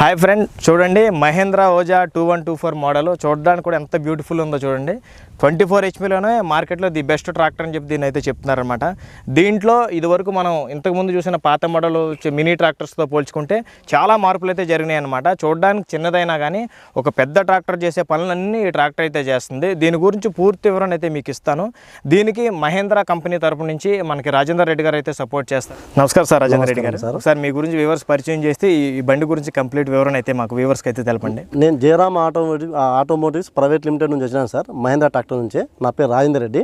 Hi friend చూడండి Mahindra Oja two one two four model. చూడడానికి కూడా ఎంత బ్యూటిఫుల్ ఉందో చూడండి. ట్వంటీ ఫోర్ హెచ్పీలోనే మార్కెట్లో ది బెస్ట్ ట్రాక్టర్ అని చెప్పి దీన్ని అయితే చెప్తున్నారనమాట దీంట్లో ఇదివరకు మనం ఇంతకుముందు చూసిన పాత మోడల్ మినీ ట్రాక్టర్స్తో పోల్చుకుంటే చాలా మార్పులు అయితే జరిగినాయి అనమాట చూడడానికి చిన్నదైనా కానీ ఒక పెద్ద ట్రాక్టర్ చేసే పనులన్నీ ఈ ట్రాక్టర్ అయితే చేస్తుంది. దీని గురించి పూర్తి వివరణ అయితే మీకు ఇస్తాను. దీనికి మహేంద్ర కంపెనీ తరపు నుంచి మనకి రాజేందర్ రెడ్డి గారు అయితే సపోర్ట్ చేస్తారు. నమస్కారం సార్ రాజేందర్ రెడ్డి గారు. సార్. మీ గురించి వ్యూవర్స్ పరిచయం చేస్తే ఈ బండి గురించి కంప్లీట్ వివరణ అయితే మాకు వ్యూవర్స్కి అయితే తెలపండి. నేను Jayaram automotive automotives private limited నుంచి వచ్చినాను సార్ మహేంద్ర ట్రాక్టర్ నుంచి. నా పేరు రాజేందర్ రెడ్డి.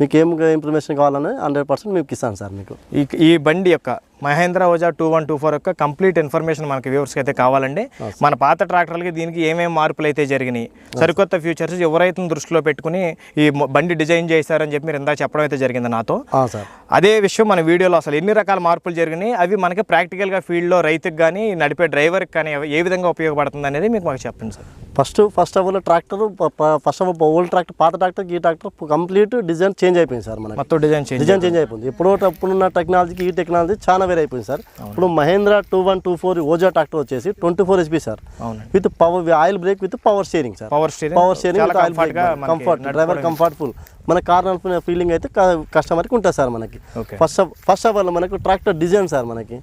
మీకు ఏం ఇన్ఫర్మేషన్ కావాలని హండ్రెడ్ పర్సెంట్ మీకు ఇస్తాను సార్ మీకు. ఈ ఈ బండి యొక్క Mahindra Oja two one two four యొక్క కంప్లీట్ ఇన్ఫర్మేషన్ మనకి వ్యూవర్స్కి అయితే కావాలండి. మన పాత ట్రాక్టర్లకి దీనికి ఏమేమి మార్పులు అయితే జరిగినాయి సరికొత్త ఫ్యూచర్స్ ఎవరైతే దృష్టిలో పెట్టుకుని ఈ బండి డిజైన్ చేశారని చెప్పి మీరు ఇందాక చెప్పడం అయితే జరిగింది నాతో. అదే విషయం మన వీడియోలో అసలు ఎన్ని రకాల మార్పులు జరిగినాయి అవి మనకి ప్రాక్టికల్గా ఫీల్డ్లో రైతుకి కానీ నడిపే డ్రైవర్కి కానీ ఏ విధంగా ఉపయోగపడుతుంది అనేది మీకు మాకు చెప్పండి sir. First first of all tractor first of all old tractor పాత ట్రాక్టర్ ఈ ట్రాక్టర్ కంప్లీట్ డిజైన్ చేంజ్ అయిపోయింది సార్ మనకి. మొత్తం డిజైన్ చేంజ్ డిజైన్ చేంజ్ అయిపోయింది. ఇప్పుడు ఇప్పుడున్న టెక్నాలజీకి ఈ టెక్నాలజీ చాలా వేరే అయిపోయింది సార్. ఇప్పుడు Mahindra two one two four Oja tractor వచ్చేసి twenty four HP sir. With power oil brake with power sharing sir. Power steering power sharing చాలా విత్ ఆయిల్ comfort గా మనకి కంఫర్ట్ డ్రైవర్ కంఫర్ట్ఫుల్ మన car నడుపుకునే feeling అయితే కస్టమర్కి ఉంటుంది sir మనకి. First of first of all మనకు ట్రాక్టర్ డిజైన్ సార్ మనకి.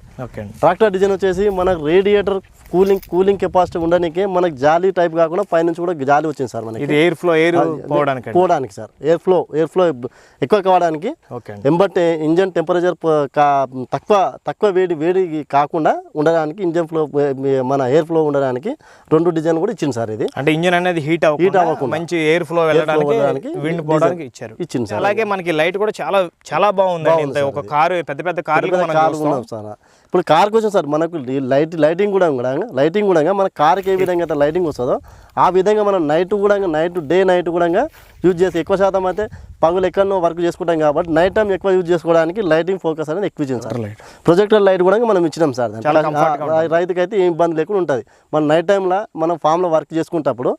ట్రాక్టర్ డిజైన్ వచ్చేసి మనకు రేడియేటర్ కూలింగ్ కూలింగ్ కెపాసిటీ ఉండడానికి మనకి జాలీ టైప్ కాకుండా పైనుంచి కూడా జాలి వచ్చింది సార్ మనకి. ఎయిర్ ఫ్లో ఎయిర్ పోవడానికి sir. Air flow air flow ఎక్కువ కావడానికి ఓకే అండి. ఎంబట్ ఇంజన్ టెంపరేచర్ తక్కువ తక్కువ వేడి వేడి కాకుండా ఉండడానికి ఇంజన్ ఫ్లో మన ఎయిర్ ఫ్లో ఉండడానికి రెండు డిజైన్ కూడా ఇచ్చింది సార్ ఇది. అంటే ఇంజిన్ అనేది హీట్ అవ్వకుండా మంచి ఎయిర్ ఫ్లో వెళ్ళడానికి వెళ్ళడానికి విండ్ పోవడానికి ఇచ్చారు. ఇచ్చింది అలాగే మనకి లైట్ కూడా చాలా చాలా బాగుందండి. ఇంత ఒక కారు పెద్ద పెద్ద కార్లు కారు సార్. ఇప్పుడు కార్కి వచ్చాం సార్ మనకు లైట్ లైటింగ్ కూడా కూడా లైటింగ్ కూడా మన కార్కి ఏ విధంగా అయితే లైటింగ్ వస్తుందో ఆ విధంగా మనం నైట్ కూడా నైట్ డే నైట్ కూడా యూజ్ చేసి ఎక్కువ శాతం అయితే పగులు ఎక్కడో వర్క్ చేసుకుంటాం కాబట్టి నైట్ టైం ఎక్కువ యూజ్ చేసుకోవడానికి లైటింగ్ ఫోకస్ అనేది ఎక్కువ ఇచ్చింది సార్. లైట్ ప్రొజెక్టర్ లైట్ కూడా మనం ఇచ్చినాం సార్ రైతుకి అయితే ఏం ఇబ్బంది లేకుండా ఉంటుంది. మన నైట్ టైంలో మనం ఫామ్లో వర్క్ చేసుకుంటప్పుడు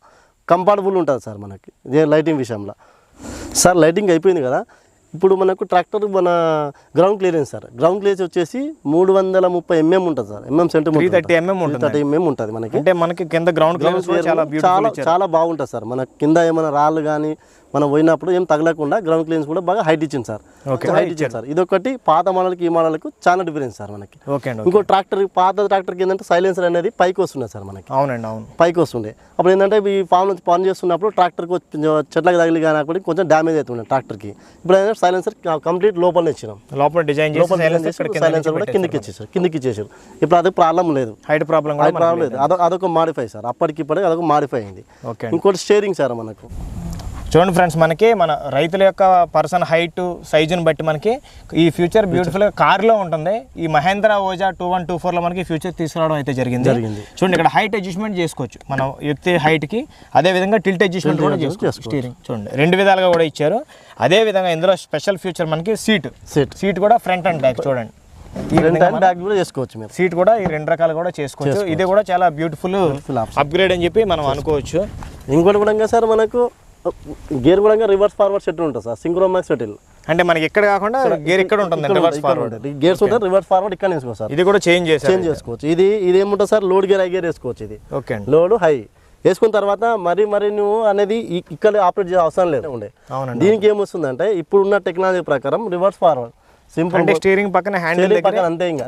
కంఫర్టబుల్ ఉంటుంది సార్ మనకి లైటింగ్ విషయంలో. సార్ లైటింగ్ అయిపోయింది కదా. ఇప్పుడు మనకు ట్రాక్టర్ మన ground clearance sir. Ground clearance వచ్చేసి మూడు వందల ముప్పై ఎంఎం ఉంటుంది sir. MM centimetre thirty MM ఉంటుంది. థర్టీ ఎంఎం ఉంటుంది మనకి. అంటే మనకి కింద గ్రౌండ్ క్లియరెన్స్ కూడా చాలా చాలా చాలా బాగుంటుంది సార్. మన కింద ఏమైనా రాళ్ళు కానీ మనం పోయినప్పుడు ఏం తగలకుండా గ్రౌండ్ క్లియరెన్స్ కూడా బాగా హైట్ ఇచ్చింది సార్. హైట్ ఇచ్చింది సార్. ఇదొకటి పాత మోడల్కి ఈ మోడల్కి చాలా డిఫరెన్స్ సార్ మనకి. ఇంకో ట్రాక్టర్ పాత ట్రాక్టర్కి ఏంటంటే సైలెన్సర్ అనేది పైకి వస్తుంది సార్ మనకి. అవునండి అవును. పైకి వస్తుండే. అప్పుడు ఏంటంటే ఈ ఫామ్ నుంచి పని చేస్తున్నప్పుడు ట్రాక్టర్కి చెట్లకు తగిలి కానీ కొంచెం డ్యామేజ్ అవుతుండే ట్రాక్టర్కి ఇప్పుడు ఏంటంటే సైలెన్సర్ కంప్లీట్ లోపల ఇచ్చినాం. లోపల డిజైన్ సైలెన్సర్ కూడా కిందకి ఇచ్చేసారు కిందకి ఇచ్చేసారు ఇప్పుడు అది ప్రాబ్లం లేదు. హైట్ ప్రాబ్లం కూడా ప్రాబ్లం లేదు. అదొక మాడిఫై సార్. అప్పటికి ఇప్పటికి అదొక మాడిఫై అయింది. ఓకే ఇంకోటి స్టేరింగ్ సార్ మనకు. చూడండి ఫ్రెండ్స్ మనకి మన రైతుల యొక్క పర్సన్ హైట్ సైజుని బట్టి మనకి ఈ ఫ్యూచర్ బ్యూటిఫుల్ కార్లో ఉంటుంది. ఈ Mahindra Oja two one two ఫోర్లో మనకి ఫ్యూచర్ తీసుకురావడం అయితే జరిగింది. జరిగింది. చూడండి ఇక్కడ హైట్ అడ్జస్ట్మెంట్ చేసుకోవచ్చు. మనం ఎత్తే హైట్కి అదే విధంగా టిల్ట్ అడ్జస్ట్మెంట్ కూడా చేసుకోవచ్చు. స్టీరింగ్ చూడండి రెండు విధాలుగా కూడా ఇచ్చారు. అదే విధంగా ఇందులో స్పెషల్ ఫీచర్ మనకి సీట్ సెట్ సీట్ కూడా ఫ్రంట్ అండ్ బ్యాక్ చూడండి. చేసుకోవచ్చు సీట్ కూడా ఈ రెండు రకాలు కూడా చేసుకోవచ్చు. ఇది కూడా చాలా బ్యూటిఫుల్. అప్గ్రేడ్ అని చెప్పి మనం అనుకోవచ్చు. ఇంకోటి కూడా సార్ మనకు గేర్ కూడా రివర్స్ ఫార్వర్డ్ సెట్ ఉంటుంది సార్. సింక్రోమాక్స్ సెటిల్ అంటే మనకి ఎక్కడ కాకుండా గేర్ ఇక్కడ ఉంటుంది రివర్స్ ఫార్వర్డ్. గేర్స్ ఉంటాయి రివర్స్ ఫార్వర్డ్ ఇక్కడ వేసుకోవచ్చు సార్. ఇది కూడా చేంజ్ చేశారు చేంజ్ చేసుకోవచ్చు. ఇది ఇది ఏముంటుంది sir? Load gear high gear వేసుకోవచ్చు ఇది. Okay load high. వేసుకున్న తర్వాత మరి మరి నువ్వు అనేది ఇక్కడ ఆపరేట్ చేసే అవసరం లేదు. ఉండే దీనికి ఏమొస్తుందంటే ఇప్పుడున్న టెక్నాలజీ ప్రకారం రివర్స్ ఫార్వర్డ్. సింపుల్ అంటే స్టీరింగ్ పక్కన హ్యాండిల్ పక్కన అంతే ఇంకా.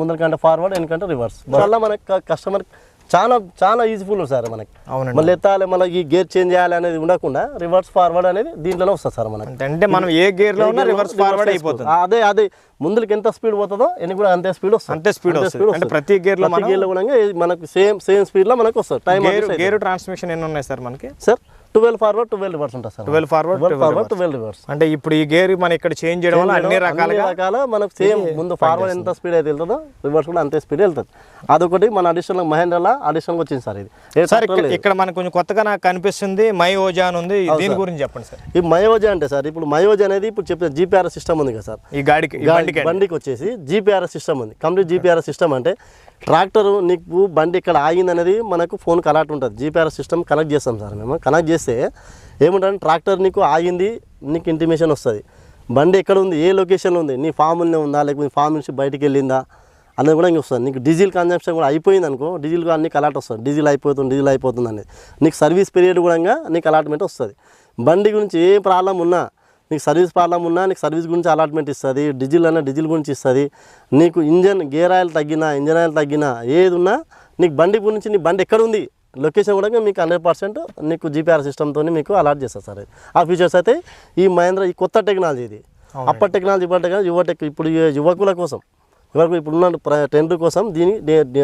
ముందర కంటే ఫార్వర్డ్ వెనకంటే రివర్స్. వల్ల మనకి కస్టమర్ చాలా చాలా ఈజీఫుల్ సార్ మనకి. అవునండి. మళ్ళీ ఎత్తాలి మళ్ళీ ఈ గేర్ చేంజ్ చేయాలి అనేది ఉండకుండా రివర్స్ ఫార్వర్డ్ అనేది దీంట్లోనే వస్తుంది సార్ మనకి. అంటే- మనం ఏ గేర్లో ఉన్నా రివర్స్ ఫార్వర్డ్ అయిపోతుంది. అదే అదే. ముందుకి ఎంత స్పీడ్ పోతుందో వెనక కూడా అంతే స్పీడ్ వస్తుంది. అంతే స్పీడ్ వస్తుంది. అంటే ప్రతి గేర్లో ప్రతి గేర్లో కూడా మనకు సేమ్ సేమ్ స్పీడ్లో మనకు వస్తుంది. టైం గేర్ గేర్ ట్రాన్స్మిషన్ ఎన్ని ఉన్నాయి సార్ మనకి? Sir twelve forward twelve reverse ఉంటుంది sir. Twelve forward forward twelve reverse అంటే ఇప్పుడు ఈ గేర్ మనం ఇక్కడ చేంజ్ చేయడం వల్ల అన్ని రకాలుగా రకాల మనకు సేమ్ ముందు ఫార్వర్డ్ ఎంత స్పీడ్ అయితే వెళ్తుందో రివర్స్ కూడా అంతే స్పీడ్ వెళ్తుంది. అదొకటి మన అడిషనల్ మహేంద్రలో అడిషనల్ వచ్చింది సార్ ఇది. సార్ ఇక్కడ మనకు కొంచెం కొత్తగా నాకు కనిపిస్తుంది మై ఓజా అని ఉంది దీని గురించి చెప్పండి సార్. ఈ మయోజా అంటే సార్ ఇప్పుడు మయోజా అనేది ఇప్పుడు చెప్పిన జీపీఆర్ సిస్టమ్ ఉంది కదా సార్. ఈ గాడికి ఈ బండికి వచ్చేసి జీపీఆర్ సిస్టమ్ ఉంది. కంప్లీట్ జీపీఆర్ సిస్టమ్ అంటే ట్రాక్టర్ నీకు బండి ఇక్కడ ఆగింది అనేది మనకు ఫోన్కి అలర్ట్ ఉంటుంది. జీపీఆర్ సిస్టమ్ కనెక్ట్ చేస్తాం సార్ మేము. కనెక్ట్ చేస్తే ఏముంటుంది ట్రాక్టర్ నీకు ఆగింది నీకు ఇంటిమేషన్ వస్తుంది. బండి ఎక్కడ ఉంది ఏ లొకేషన్లో ఉంది నీ ఫామ్లోనే ఉందా లేకపోతే ఫామ్ నుంచి బయటికి వెళ్ళిందా అనేది కూడా ఇంక వస్తుంది. నీకు డీజిల్ కన్జంప్షన్ కూడా అయిపోయింది అనుకో డీజిల్ కూడా నీకు అలాట్ వస్తుంది. డీజిల్ అయిపోతుంది డీజిల్ అయిపోతుంది అనేది. నీకు సర్వీస్ పీరియడ్ కూడా నీకు అలాట్మెంట్ వస్తుంది. బండి గురించి ఏ ప్రాబ్లం ఉన్నా నీకు సర్వీస్ ప్రాబ్లం ఉన్నా నీకు సర్వీస్ గురించి అలాట్మెంట్ ఇస్తుంది డీజిల్ అన్న డీజిల్ గురించి ఇస్తుంది. నీకు ఇంజన్ గేర్ ఆయిల్ తగ్గినా ఇంజన్ ఆయిల్ తగ్గినా ఏది ఉన్నా నీకు బండి గురించి నీ బండి ఎక్కడ ఉంది లొకేషన్ కూడా మీకు హండ్రెడ్ పర్సెంట్ నీకు జీపీఆర్ సిస్టమ్తో మీకు అలాట్ చేస్తారు సార్. ఆ ఫీచర్స్ అయితే ఈ మహేంద్ర ఈ కొత్త టెక్నాలజీ ఇది. అప్పటి టెక్నాలజీ ఇప్పటి టెక్నాలజీ యువ టెక్ ఇప్పుడు యువకుల కోసం యువకులు ఇప్పుడున్న ప్ర- ట్రెండ్ కోసం దీని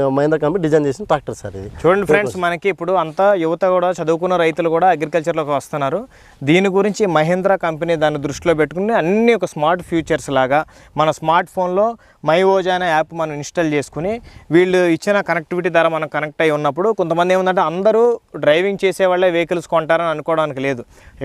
మహేంద్ర కంపెనీ డిజైన్ చేసిన ట్రాక్టర్ సార్ ఇది. చూడండి ఫ్రెండ్స్ మనకి ఇప్పుడు అంతా యువత కూడా చదువుకున్న రైతులు కూడా అగ్రికల్చర్లోకి వస్తున్నారు. దీని గురించి మహేంద్ర కంపెనీ దాన్ని దృష్టిలో పెట్టుకుని అన్ని ఒక స్మార్ట్ ఫ్యూచర్స్ లాగా మన స్మార్ట్ ఫోన్లో మై ఓజా అనే యాప్ మనం ఇన్స్టాల్ చేసుకుని వీళ్ళు ఇచ్చిన కనెక్టివిటీ ద్వారా మనం కనెక్ట్ అయి ఉన్నప్పుడు కొంతమంది ఏముందంటే అందరూ డ్రైవింగ్ చేసే వాళ్ళే వెహికల్స్ కొంటారని అనుకోవడానికి లేదు.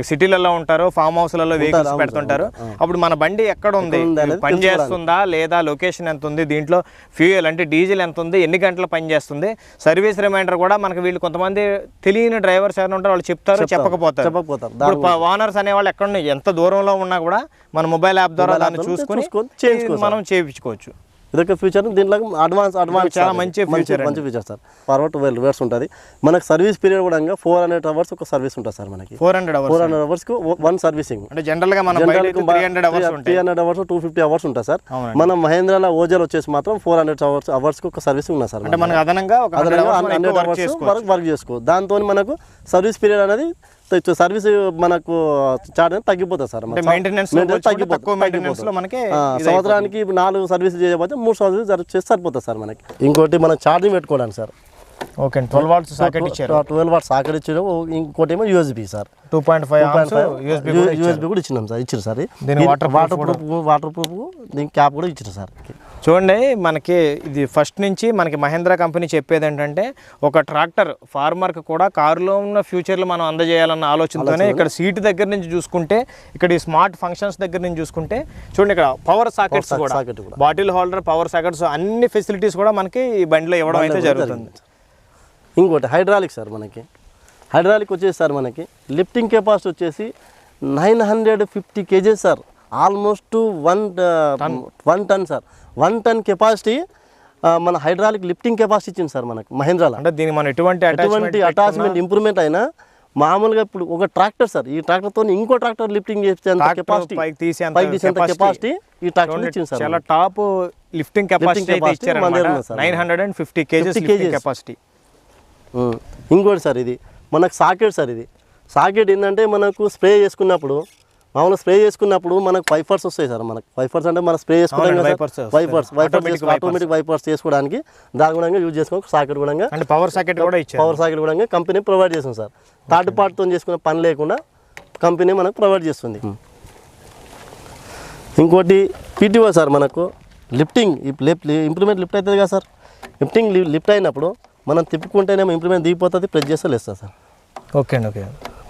సిటీలలో ఉంటారు ఫామ్ హౌస్లలో వెహికల్స్ పెడుతుంటారు. అప్పుడు మన బండి ఎక్కడ ఉంది? ఉంది అనేది పని చేస్తుందా లేదా? లొకేషన్ ఎంత ఉంది? దీంట్లో ఫ్యూయల్ అంటే డీజిల్ ఎంత ఉంది? ఎన్ని గంటలు పని చేస్తుంది? సర్వీస్ రిమైండర్ కూడా మనకి వీళ్ళు కొంతమంది తెలియని డ్రైవర్స్ ఎవరైనా ఉంటారు వాళ్ళు చెప్తారు చెప్పకపోతారు. ఇప్పుడు ఓనర్స్ అనే వాళ్ళు ఎక్కడ ఎంత దూరంలో ఉన్నా కూడా మన మొబైల్ యాప్ ద్వారా దాన్ని చూసుకొని. మనం చేయించుకోవచ్చు. ఇదొక ఫీచర్ దీంట్లో అడ్వాన్స్ అడ్వాన్స్ చాలా మంచి ఇది. మంచి feature sir. Forward twelve hours ఉంటుంది. మనకు సర్వీస్ పీరియడ్ కూడా ఫోర్ హండ్రెడ్ అవర్స్ ఒక సర్వీస్ ఉంటుంది సార్ మనకి. Four hundred hours four hundred అవర్స్కి వన్ సర్వీసింగ్ అంటే జనరల్గా మన three hundred hours hours two fifty hours ఉంటుంది సార్. మన మహేంద్రాల ఓజర్ వచ్చేసి మాత్రం ఫోర్ హండ్రెడ్ అవర్స్ అవర్స్కి ఒక సర్వీసింగ్ ఉన్నది సార్ అంటే మనకు. అదనంగా ఒక హండ్రెడ్ అవర్స్ వర్క్ అవర్స్ వరకు చేసుకో. దాంతో మనకు సర్వీస్ పీరియడ్ అనేది సర్వీస్ మనకు చార్జ్ తగ్గిపోతుంది సార్. మనకి సంవత్సరానికి నాలుగు సర్వీసులు చేయకపోతే మూడు సర్వీసులు జరి- చేస్తే సరిపోతుంది సార్ మనకి. ఇంకోటి మనం ఛార్జింగ్ పెట్టుకోవడానికి sir. Okay twelve watts socket ఇచ్చారు. ట్వెల్వ్ వాట్స్ సాకెట్ ఇచ్చారు. ఇంకోటి ఏమో USB sir. Two point five USB USB కూడా ఇచ్చినాం సార్. ఇచ్చారు సార్. దీని water water proof water proof దీని క్యాప్ కూడా ఇచ్చారు సార్. చూడండి మనకి ఇది ఫస్ట్ నుంచి మనకి మహేంద్ర కంపెనీ చెప్పేది ఏంటంటే ఒక ట్రాక్టర్ ఫార్మర్కి కూడా కారులో ఉన్న ఫ్యూచర్లు మనం అందజేయాలన్న ఆలోచనతోనే ఇక్కడ సీట్ దగ్గర నుంచి చూసుకుంటే ఇక్కడ ఈ స్మార్ట్ ఫంక్షన్స్ దగ్గర నుంచి చూసుకుంటే చూడండి ఇక్కడ పవర్ సాకెట్స్ కూడా. బాటిల్ హోల్డర్ పవర్ సాకెట్స్ అన్ని ఫెసిలిటీస్ కూడా మనకి ఈ బండిలో ఇవ్వడం అయితే జరుగుతుంది. ఇంకోటి హైడ్రాలిక్ సార్ మనకి. హైడ్రాలిక్ వచ్చేసి సార్ మనకి లిఫ్టింగ్ కెపాసిటీ వచ్చేసి nine hundred fifty kgs sir. Almost one one ton sir one ton capacity మన హైడ్రాలిక్ లిఫ్టింగ్ కెపాసిటీ ఇచ్చింది సార్ మనకి మహేంద్రాలో అంటే దీనికి మనం ఎటువంటి ఎటువంటి అటాచ్మెంట్ ఇంప్రూవ్మెంట్ అయినా మామూలుగా ఇప్పుడు ఒక ట్రాక్టర్ సార్ ఈ ట్రాక్టర్తో ఇంకో ట్రాక్టర్ లిఫ్టింగ్ చేసేంత కెపాసిటీ పైకి తీసేంత. కెపాసిటీ ఈ ట్రాక్టర్ ఇచ్చింది సార్ చాలా టాప్ లిఫ్టింగ్ కెపాసిటీ అయితే capacity మన దగ్గర ఉంది ఇచ్చారన్నమాట sir. Nine hundred and fifty kgs 50 lifting kgs. Capacity. ఇంకోటి సార్ ఇది మనకు సాకెట్ సార్ ఇది సాకెట్ ఏంటంటే మనకు స్ప్రే చేసుకున్నప్పుడు మామూలుగా స్ప్రే చేసుకున్నప్పుడు మనకు వైఫర్స్ వస్తాయి సార్ మనకు. వైఫర్స్ అంటే మనం స్ప్రే వస్తాయి. Wipers wipers. Automatic wipers. చేసుకోవడానికి దాని కూడా యూజ్ చేసుకోవచ్చు సాకెట్ కూడా అంటే పవర్ సాకెట్ కూడా ఇచ్చారు. పవర్ సాకెట్ కూడా కంపెనీ ప్రొవైడ్ చేస్తుంది సార్. థర్డ్ పార్ట్తో చేసుకునే పని లేకుండా కంపెనీ మనకు ప్రొవైడ్ చేస్తుంది. ఇంకోటి పీటీఓ సార్ మనకు లిఫ్టింగ్ లిఫ్ట్ ఇంప్రూవ్మెంట్ లిఫ్ట్ అవుతుంది కదా సార్. లిఫ్టింగ్ లిఫ్ట్ అయినప్పుడు మనం తిప్పుకుంటేనేమో ఇంప్రూవ్మెంట్ దిగిపోతుంది ప్రెస్ చేస్తే లేస్తుంది సార్. ఓకే అండి ఓకే.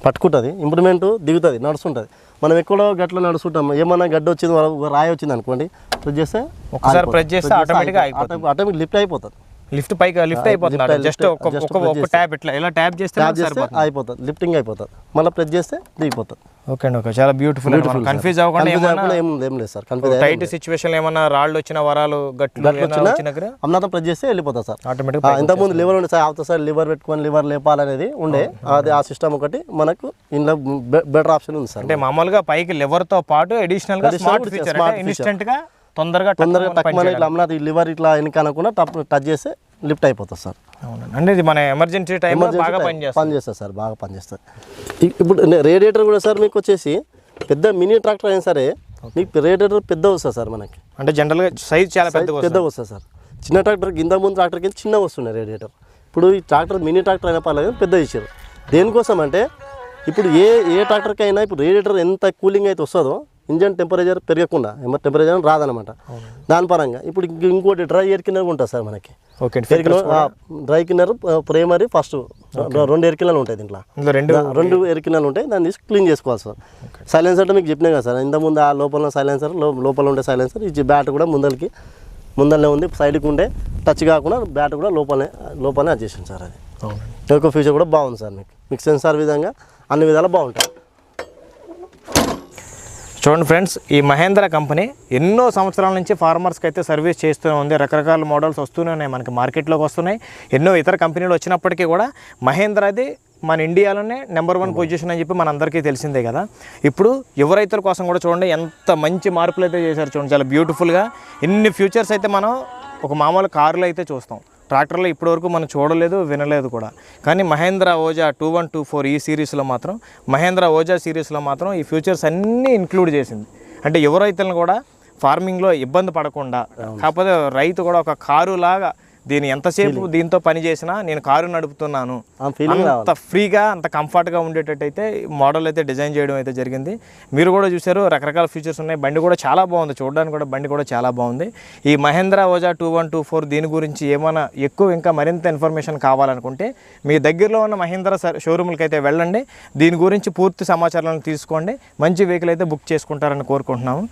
పట్టుకుంటుంది ఇంప్రూవ్మెంట్ దిగుతుంది నడుస్తుంటుంది. మనం ఎక్కడో గట్ల నడుస్తుంటాం. ఏమన్నా గడ్డ వచ్చింది రాయి వచ్చింది అనుకోండి ప్రెస్ చేస్తే ఒకసారి press చేస్తే అయిపోతుంది. ఆటోమేటిక్ లిఫ్ట్ అయిపోతుంది. లిఫ్ట్ పైకి లిఫ్ట్ అయిపోతున్నారు lift- జస్ట్ ఒక just ఒక press ఒక ట్యాప్ ఇట్లా. ఇలా ట్యాప్ చేస్తే అయిపోతుంది. లిఫ్టింగ్ అయిపోతుంది. మళ్ళీ ప్రెస్ చేస్తే దిగిపోతుంది. ఓకే అండి ఓకే. చాలా బ్యూటిఫుల్ కన్ఫ్యూజ్ అవ్వకుండా ఏం లేదు సార్. కన్ఫ్యూజ్ టైట్ సిచ్యువేషన్ ఏమన్నా రాళ్ళు వచ్చిన వరాలు గట్లు ఏమైనా వచ్చిన అమ్నాథం ప్రెస్ చేస్తే వెళ్ళిపోతుంది సార్. ఆటోమేటిక్ ఇంతకుముందు లివర్ ఉండే సార్ అవతల సార్ లివర్ పెట్టుకొని లివర్ లేపాలనేది ఉండే. అది ఆ సిస్టమ్ ఒకటి మనకు ఇందులో బెటర్ ఆప్షన్ ఉంది సార్. అంటే మామూలుగా పైకి లివర్తో పాటు అడిషనల్గా స్మార్ట్ ఫీచర్. ఇన్స్టెంట్గా తొందరగా తొందరగా తక్కువ ఇట్లా లివర్ ఇట్లా వెనక అనకుండా టప్ టచ్ చేస్తే లిఫ్ట్ అయిపోతుంది సార్. అవునండి. ఇది మన ఎమర్జెన్సీ Emergency బాగా పనిచేస్తుంది. పని చేస్తుంది సార్ బాగా పనిచేస్తుంది ఇప్పుడు రేడియేటర్ కూడా సార్ మీకు వచ్చేసి పెద్ద మినీ ట్రాక్టర్ అయినా సరే మీకు రేడియేటర్ పెద్ద వస్తుంది సార్ మనకి. అంటే జనరల్గా సైజ్ చాలా పెద్దగా పెద్ద వస్తుంది. సార్. చిన్న ట్రాక్టర్ కింద ముందు ట్రాక్టర్ కింద చిన్న వస్తున్నాయి రేడియేటర్. ఇప్పుడు ఈ ట్రాక్టర్ మినీ ట్రాక్టర్ అయినా పర్లేదు పెద్ద ఇచ్చారు. దేనికోసం అంటే ఇప్పుడు ఏ ఏ ట్రాక్టర్కి అయినా ఇప్పుడు రేడియేటర్ ఎంత కూలింగ్ అయితే వస్తుందో ఇంజన్ టెంపరేచర్ పెరగకుండా ఏమో టెంపరేచర్ రాదనమాట దాని పరంగా ఇప్పుడు ఇంక- ఇంకోటి డ్రై ఎయిర్ కిన్నర్ ఉంటుంది సార్ మనకి. Okay dry cleaner primary first రెండు ఎయిర్ కిన్నర్లు ఉంటాయి దీంట్లో. రెండు రెండు ఎయిర్ కిన్నర్లు ఉంటాయి దాన్ని తీసి క్లీన్ చేసుకోవాలి సార్. సైలెన్సర్ అంటే మీకు చెప్పినా కదా సార్ ఇంత ముందు ఆ లోపల సైలెన్సర్ లోపల ఉండే సైలెన్సర్ ఈ బ్యాట్ కూడా ముందరికి ముందరనే ఉంది సైడ్కి ఉండే టచ్ కాకుండా బ్యాట్ కూడా లోపలనే లోపలనే వచ్చేసింది సార్ అది. ఒక ఫీచర్ కూడా బాగుంది సార్ మీకు. మీకు సెన్సార్ విధంగా అన్ని విధాలు బాగుంటాయి. చూడండి ఫ్రెండ్స్ ఈ మహేంద్ర కంపెనీ ఎన్నో సంవత్సరాల నుంచి ఫార్మర్స్కి అయితే సర్వీస్ చేస్తూనే ఉంది. రకరకాల మోడల్స్ వస్తూనే ఉన్నాయి మనకి మార్కెట్లోకి వస్తున్నాయి. ఎన్నో ఇతర కంపెనీలు వచ్చినప్పటికీ కూడా మహేంద్రది మన ఇండియాలోనే నెంబర్ వన్ పొజిషన్ అని చెప్పి మనందరికీ తెలిసిందే కదా. ఇప్పుడు యువ రైతుల కోసం కూడా చూడండి ఎంత మంచి మార్పులు అయితే చేశారు చూడండి. చాలా బ్యూటిఫుల్గా ఎన్ని ఫ్యూచర్స్ అయితే మనం ఒక మామూలు కారులో అయితే చూస్తాం. ట్రాక్టర్లో ఇప్పటివరకు మనం చూడలేదు వినలేదు కూడా. కానీ Mahindra Oja two one two four ఈ సిరీస్లో మాత్రం మహేంద్ర ఓజా సిరీస్లో మాత్రం ఈ ఫ్యూచర్స్ అన్నీ ఇంక్లూడ్ చేసింది. అంటే యువ రైతులను కూడా ఫార్మింగ్లో ఇబ్బంది పడకుండా కాకపోతే రైతు కూడా ఒక కారు లాగా దీని ఎంతసేపు దీంతో పని చేసినా నేను కారు నడుపుతున్నాను. అంత ఫ్రీగా అంత కంఫర్ట్గా ఉండేటట్టు అయితే మోడల్ అయితే డిజైన్ చేయడం అయితే జరిగింది. మీరు కూడా చూసారు రకరకాల ఫీచర్స్ ఉన్నాయి. బండి కూడా చాలా బాగుంది. చూడడానికి కూడా బండి కూడా చాలా బాగుంది. ఈ Mahindra Oja two one two four దీని గురించి ఏమైనా ఎక్కువ ఇంకా మరింత ఇన్ఫర్మేషన్ కావాలనుకుంటే మీ దగ్గరలో ఉన్న మహేంద్ర షోరూమ్లకి అయితే వెళ్ళండి. దీని గురించి పూర్తి సమాచారాలను తీసుకోండి. మంచి వెహికల్ అయితే బుక్ చేసుకుంటారని కోరుకుంటున్నాము.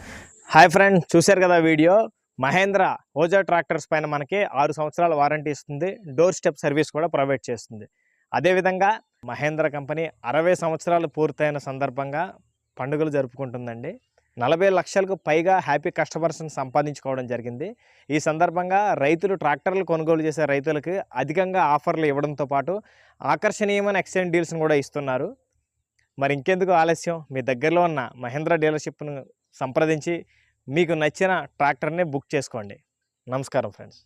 హాయ్ ఫ్రెండ్ చూశారు కదా వీడియో? మహేంద్ర ఓజా ట్రాక్టర్స్ పైన మనకి ఆరు సంవత్సరాల వారంటీ ఇస్తుంది. డోర్ స్టెప్ సర్వీస్ కూడా ప్రొవైడ్ చేస్తుంది. అదేవిధంగా మహేంద్ర కంపెనీ అరవై సంవత్సరాలు పూర్తయిన సందర్భంగా పండుగలు జరుపుకుంటుందండి. నలభై లక్షలకు పైగా హ్యాపీ కస్టమర్స్ని సంపాదించుకోవడం జరిగింది. ఈ సందర్భంగా రైతులు ట్రాక్టర్లు కొనుగోలు చేసే రైతులకు అధికంగా ఆఫర్లు ఇవ్వడంతో పాటు ఆకర్షణీయమైన ఎక్స్చేంజ్ డీల్స్ని కూడా ఇస్తున్నారు. మరి ఇంకెందుకు ఆలస్యం? మీ దగ్గరలో ఉన్న మహేంద్ర డీలర్షిప్ను సంప్రదించి మీకు నచ్చిన ట్రాక్టర్ని బుక్ చేసుకోండి. నమస్కారం ఫ్రెండ్స్.